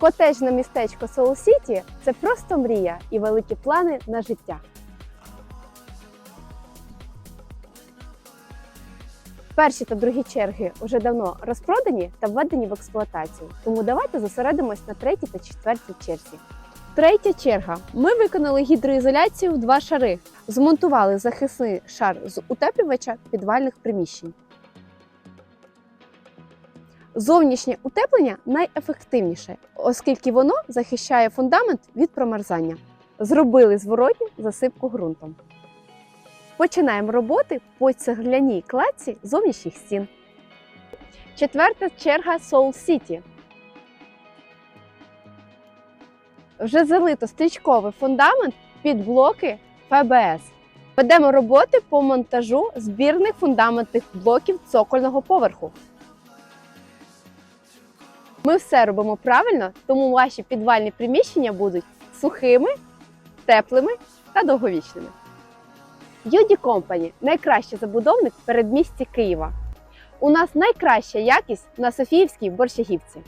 Котежне містечко Соул Сіті це просто мрія і великі плани на життя. Перші та другі черги вже давно розпродані та введені в експлуатацію. Тому давайте зосередимось на третій та четвертій черзі. Третя черга. Ми виконали гідроізоляцію в два шари, змонтували захисний шар з утеплювача підвальних приміщень. Зовнішнє утеплення найефективніше, оскільки воно захищає фундамент від промерзання. Зробили зворотню засипку ґрунтом. Починаємо роботи по цегляній кладці зовнішніх стін. Четверта черга Soul City. Вже залито стрічковий фундамент під блоки ФБС. Ведемо роботи по монтажу збірних фундаментних блоків цокольного поверху. Ми все робимо правильно, тому ваші підвальні приміщення будуть сухими, теплими та довговічними. Юді Company – найкращий забудовник в передмісті Києва. У нас найкраща якість на Софіївській борщагівці.